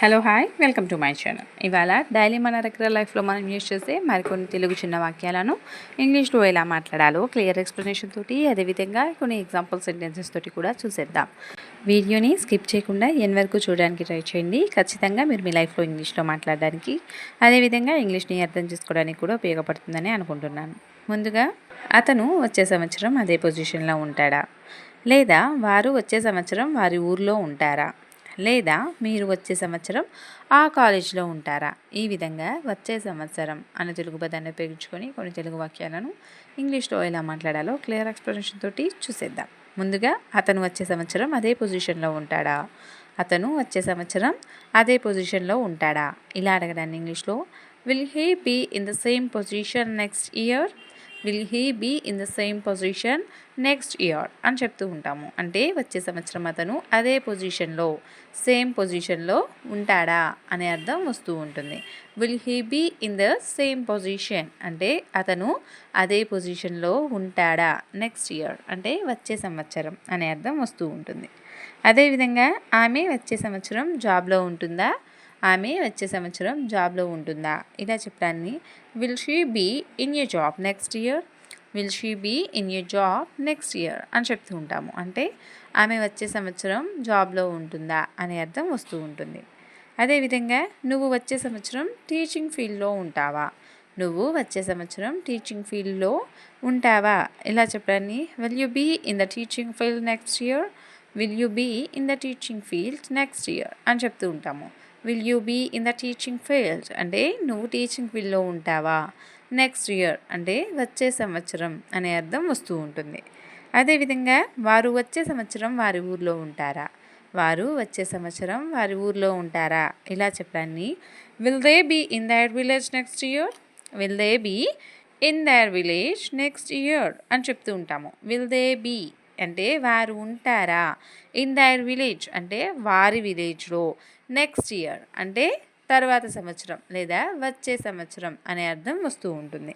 Hello hi welcome to my channel ఇవాళ daily మన regular లైఫ్లో మనం యూజ్ చేసే మరికొన్ని తెలుగు చిన్న వాక్యాలను ఇంగ్లీష్లో ఎలా మాట్లాడాలో క్లియర్ ఎక్స్ప్లెనేషన్ తోటి అదేవిధంగా కొన్ని ఎగ్జాంపుల్ సెంటెన్సెస్ తోటి కూడా చూసేద్దాం. వీడియోని స్కిప్ చేయకుండా ఎన్ వరకు చూడడానికి ట్రై చేయండి. ఖచ్చితంగా మీరు మీ లైఫ్లో ఇంగ్లీష్లో మాట్లాడడానికి అదేవిధంగా ఇంగ్లీష్ని అర్థం చేసుకోవడానికి కూడా ఉపయోగపడుతుందని అనుకుంటున్నాను. ముందుగా అతను వచ్చే సంవత్సరం అదే పొజిషన్లో ఉంటాడా? లేదా వారు వచ్చే సంవత్సరం వారి ఊర్లో ఉంటారా? లేదా మీరు వచ్చే సంవత్సరం ఆ కాలేజీలో ఉంటారా? ఈ విధంగా వచ్చే సంవత్సరం అనే తెలుగు పదాన్ని ఉపయోగించుకొని కొన్ని తెలుగు వాక్యాలను ఇంగ్లీష్లో ఎలా మాట్లాడాలో క్లియర్ ఎక్స్ప్లెనేషన్ తోటి చూసేద్దాం. ముందుగా అతను వచ్చే సంవత్సరం అదే పొజిషన్లో ఉంటాడా? అతను వచ్చే సంవత్సరం అదే పొజిషన్లో ఉంటాడా? ఇలా అడగడాన్ని ఇంగ్లీష్లో will he be in the same position next year will he be in the same position next year అని చెప్తూ ఉంటాము. అంటే వచ్చే సంవత్సరం అతను అదే పొజిషన్లో సేమ్ పొజిషన్లో ఉంటాడా అనే అర్థం వస్తూ ఉంటుంది. Will he be in the same position అంటే అతను అదే పొజిషన్లో ఉంటాడా నెక్స్ట్ ఇయర్ అంటే వచ్చే సంవత్సరం అనే అర్థం వస్తూ ఉంటుంది. అదేవిధంగా ఆమె వచ్చే సంవత్సరం జాబ్లో ఉంటుందా? ఆమె వచ్చే సంవత్సరం జాబ్లో ఉంటుందా? ఇలా చెప్పడాన్ని. Will she be in you job next year will she be in you job next year అని చెప్తూ ఉంటాము. అంటే ఆమె వచ్చే సంవత్సరం జాబ్లో ఉంటుందా అనే అర్థం వస్తూ ఉంటుంది. అదేవిధంగా నువ్వు వచ్చే సంవత్సరం టీచింగ్ ఫీల్డ్లో ఉంటావా? నువ్వు వచ్చే సంవత్సరం టీచింగ్ ఫీల్డ్లో ఉంటావా? ఇలా చెప్పడాన్ని. Will you be in the teaching field next year will you be in the teaching field next year అని చెప్తూ ఉంటాము. Will you be in the teaching field అంటే నువ్వు టీచింగ్ ఫీల్డ్లో ఉంటావా? నెక్స్ట్ ఇయర్ అంటే వచ్చే సంవత్సరం అనే అర్థం వస్తూ ఉంటుంది. అదేవిధంగా వారు వచ్చే సంవత్సరం వారి ఊర్లో ఉంటారా? వారు వచ్చే సంవత్సరం వారి ఊర్లో ఉంటారా? ఇలా చెప్పడాన్ని will they be in their village next year will they be in their village next year అని చెప్తూ ఉంటాము. విల్ దే బీ అంటే వారు ఉంటారా? ఇన్ దైర్ విలేజ్ అంటే వారి విలేజ్లో. నెక్స్ట్ ఇయర్ అంటే తర్వాత సంవత్సరం లేదా వచ్చే సంవత్సరం అనే అర్థం వస్తూ ఉంటుంది.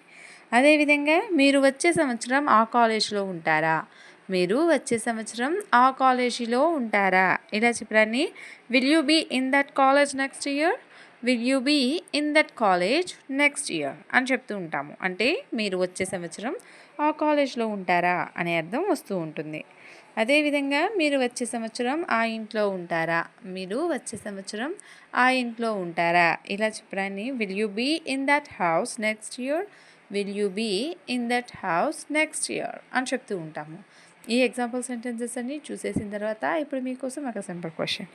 అదేవిధంగా మీరు వచ్చే సంవత్సరం ఆ కాలేజీలో ఉంటారా? మీరు వచ్చే సంవత్సరం ఆ కాలేజీలో ఉంటారా? ఇలా చెప్పడాన్ని will you be in that college next year will you be in that college next year అని చెప్తూ ఉంటాము. అంటే మీరు వచ్చే సంవత్సరం ఆ కాలేజ్లో ఉంటారా అనే అర్థం వస్తూ ఉంటుంది. అదేవిధంగా మీరు వచ్చే సంవత్సరం ఆ ఇంట్లో ఉంటారా? మీరు వచ్చే సంవత్సరం ఆ ఇంట్లో ఉంటారా? ఇలా చెప్పడాన్ని will you be in that house next year will you be in that house next year అని చెప్తూ ఉంటాము. ఈ ఎగ్జాంపుల్ సెంటెన్సెస్ అన్ని చూసేసిన తర్వాత ఇప్పుడు మీకోసం ఒక సింపుల్ క్వశ్చన్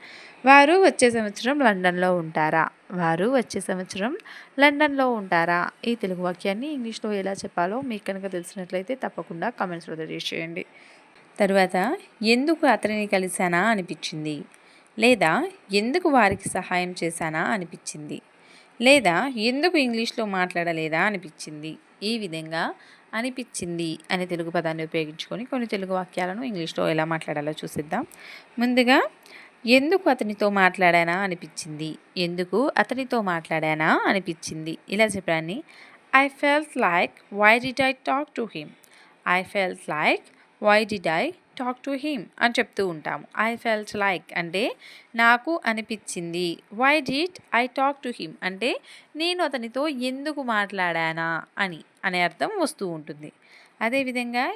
వారు వచ్చే సంవత్సరం లండన్లో ఉంటారా? వారు వచ్చే సంవత్సరం లండన్లో ఉంటారా? ఈ తెలుగు వాక్యాన్ని ఇంగ్లీష్లో ఎలా చెప్పాలో మీకు కనుక తెలిసినట్లయితే తప్పకుండా కామెంట్స్లో తెలియజేయండి. తరువాత ఎందుకు అతనిని కలిశానా? అనిపించింది. లేదా ఎందుకు వారికి సహాయం చేశానా? అనిపించింది. లేదా ఎందుకు ఇంగ్లీష్లో మాట్లాడలేదా? అనిపించింది. ఈ విధంగా అనిపించింది అనే తెలుగు పదాన్ని ఉపయోగించుకొని కొన్ని తెలుగు వాక్యాలను ఇంగ్లీష్లో ఎలా మాట్లాడాలో చూసిద్దాం. ముందుగా ఎందుకు అతనితో మాట్లాడానా? అనిపించింది. ఎందుకు అతనితో మాట్లాడానా? అనిపించింది. ఇలా చెప్పాను I felt like why did I talk to him I felt like why did I talk to him అని చెప్తూ ఉంటాము. ఐ ఫెల్ట్ లైక్ అంటే నాకు అనిపించింది. Why did I talk to him అంటే నేను అతనితో ఎందుకు మాట్లాడానా? అని. అనే అర్థం వస్తూ ఉంటుంది. అదేవిధంగా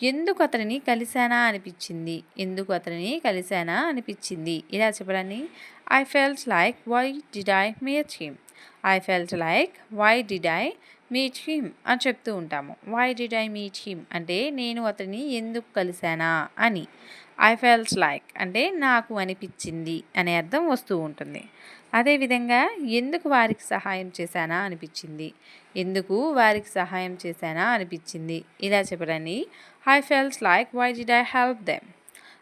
ఎందుకు అతనిని కలిశానా అనిపించింది? ఎందుకు అతనిని కలిశానా అనిపించింది? ఇలా చెప్పడాన్ని I felt like why did I match him I felt like why did I meet him అని చెప్తూ ఉంటాము. Why did I meet him అంటే నేను అతన్ని ఎందుకు కలిశానా? అని. ఐ ఫెల్స్ లైక్ అంటే నాకు అనిపించింది అనే అర్థం వస్తూ ఉంటుంది. అదేవిధంగా ఎందుకు వారికి సహాయం చేశానా? అనిపించింది. ఎందుకు వారికి సహాయం చేశానా? అనిపించింది. ఇలా చెప్పడాన్ని I feels like why did I help them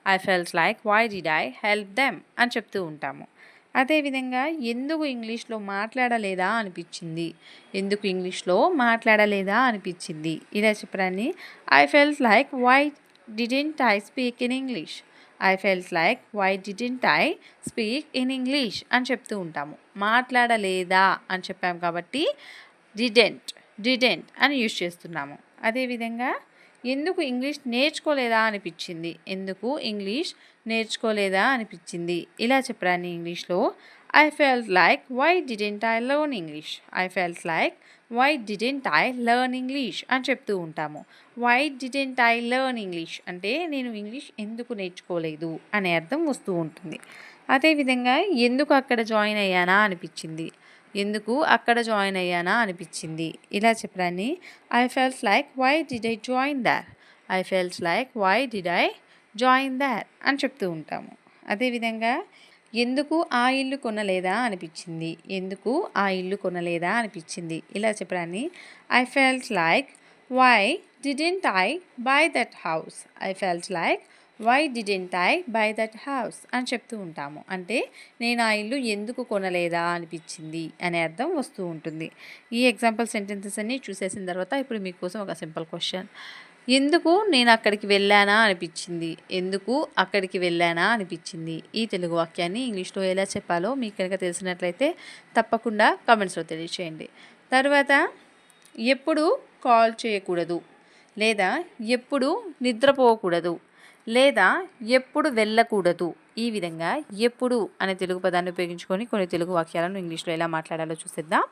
I feels like why did I help them అని చెప్తూ ఉంటాము. అదేవిధంగా ఎందుకు ఇంగ్లీష్లో మాట్లాడలేదా అనిపించింది? ఎందుకు ఇంగ్లీష్లో మాట్లాడలేదా అనిపించింది? ఇలా చెప్పడాన్ని I felt like why didn't I speak in English I felt like why didn't I speak in English అని చెప్తూ ఉంటాము. మాట్లాడలేదా అని చెప్పాము కాబట్టి డిడెంట్ డిడెంట్ అని యూజ్ చేస్తున్నాము. అదేవిధంగా ఎందుకు ఇంగ్లీష్ నేర్చుకోలేదా అనిపించింది? ఎందుకు ఇంగ్లీష్ నేర్చుకోలేదా అనిపించింది? ఇలా చెప్పరాని ఇంగ్లీష్లో I felt like why didn't I learn English I felt like why didn't I learn English అని చెప్తూ ఉంటాము. Why didn't I learn English అంటే నేను ఇంగ్లీష్ ఎందుకు నేర్చుకోలేదు అనే అర్థం వస్తూ ఉంటుంది. అదేవిధంగా ఎందుకు అక్కడ జాయిన్ అయ్యానా? అనిపించింది. ఎందుకు అక్కడ జాయిన్ అయ్యానా అనిపించింది. ఇలా చెప్పడాన్ని I felt like why did I join there I felt like why did I join there అని చెప్తూ ఉంటాము. అదేవిధంగా ఎందుకు ఆ ఇల్లు కొనలేదా? అనిపించింది. ఎందుకు ఆ ఇల్లు కొనలేదా? అనిపించింది. ఇలా చెప్పడాన్ని I felt like why didn't I buy that house I felt like why didn't I buy that house అని చెప్తూ ఉంటాము. అంటే నేను ఆ ఇల్లు ఎందుకు కొనలేదా అనిపించింది అనే అర్థం వస్తూ ఉంటుంది. ఈ ఎగ్జాంపుల్ సెంటెన్సెస్ అన్ని చూసేసిన తర్వాత ఇప్పుడు మీకోసం ఒక సింపుల్ క్వశ్చన్ ఎందుకు నేను అక్కడికి వెళ్ళానా అనిపించింది? ఎందుకు అక్కడికి వెళ్ళానా అనిపించింది? ఈ తెలుగు వాక్యాన్ని ఇంగ్లీష్లో ఎలా చెప్పాలో మీకు కనుక తెలిసినట్లయితే తప్పకుండా కామెంట్స్లో తెలియచేయండి. తర్వాత ఎప్పుడు కాల్ చేయకూడదు లేదా ఎప్పుడు నిద్రపోకూడదు? లేదా ఎప్పుడు వెళ్ళకూడదు. ఈ విధంగా ఎప్పుడు అనే తెలుగు పదాన్ని ఉపయోగించుకొని కొన్ని తెలుగు వాక్యాలను ఇంగ్లీష్లో ఎలా మాట్లాడాలో చూసేద్దాం.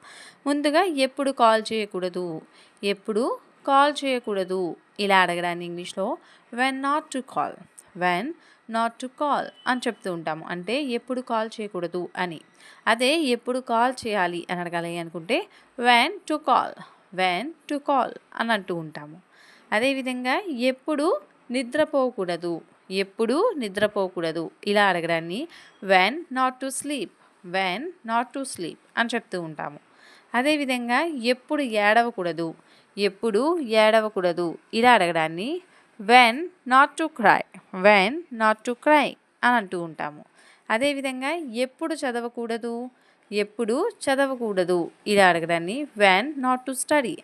ముందుగా ఎప్పుడు కాల్ చేయకూడదు. ఎప్పుడు కాల్ చేయకూడదు. ఇలా అడగడాన్ని ఇంగ్లీష్లో when not to call when not to call అని చెప్తూ ఉంటాము. అంటే ఎప్పుడు కాల్ చేయకూడదు అని. అదే ఎప్పుడు కాల్ చేయాలి అని అడగాలి అనుకుంటే when to call when to call అని అంటూ ఉంటాము. అదేవిధంగా ఎప్పుడు నిద్రపోకూడదు. ఎప్పుడు నిద్రపోకూడదు. ఇలా అడగడాన్ని when not to sleep when not to sleep అని చెప్తూ ఉంటాము. అదేవిధంగా ఎప్పుడు ఏడవకూడదు ఎప్పుడు ఏడవకూడదు. ఇలా అడగడాన్ని when not to cry when not to cry అని అంటూ ఉంటాము. అదేవిధంగా ఎప్పుడు చదవకూడదు ఎప్పుడు చదవకూడదు. ఇలా అడగడాన్ని when not to study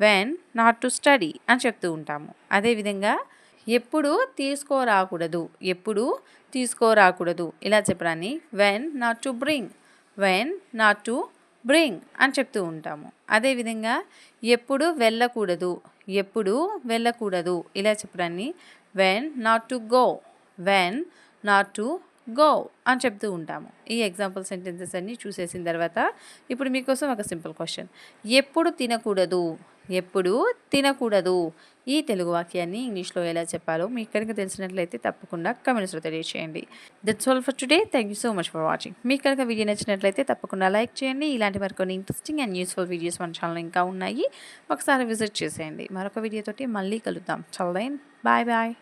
when not to study అని చెప్తూ ఉంటాము. అదేవిధంగా ఎప్పుడు తీసుకోరాకూడదు ఎప్పుడు తీసుకోరాకూడదు. ఇలా చెప్పడాన్ని when not to bring when not to bring అని చెప్తూ ఉంటాము. అదేవిధంగా ఎప్పుడు వెళ్ళకూడదు ఎప్పుడు వెళ్ళకూడదు. ఇలా చెప్పడాన్ని when not to go when not to go అని చెప్తూ ఉంటాము. ఈ ఎగ్జాంపుల్ సెంటెన్సెస్ అన్నీ చూసేసిన తర్వాత ఇప్పుడు మీకోసం ఒక సింపుల్ క్వశ్చన్ ఎప్పుడు తినకూడదు ఎప్పుడు తినకూడదు. ఈ తెలుగు వాక్యాన్ని ఇంగ్లీష్లో ఎలా చెప్పాలో మీకు కనుక తెలిసినట్లయితే తప్పకుండా కమెంట్స్లో తెలియచేయండి. That's all for today thank you so much for watching మీకు కనుక వీడియో నచ్చినట్లయితే తప్పకుండా లైక్ చేయండి. ఇలాంటి మరికొన్ని ఇంట్రెస్టింగ్ అండ్ యూస్ఫుల్ వీడియోస్ మన ఛానల్ ఇంకా ఉన్నాయి. ఒకసారి విజిట్ చేసేయండి. మరొక వీడియోతోటి మళ్ళీ కలుద్దాం. చల్దైన్ బాయ్ బాయ్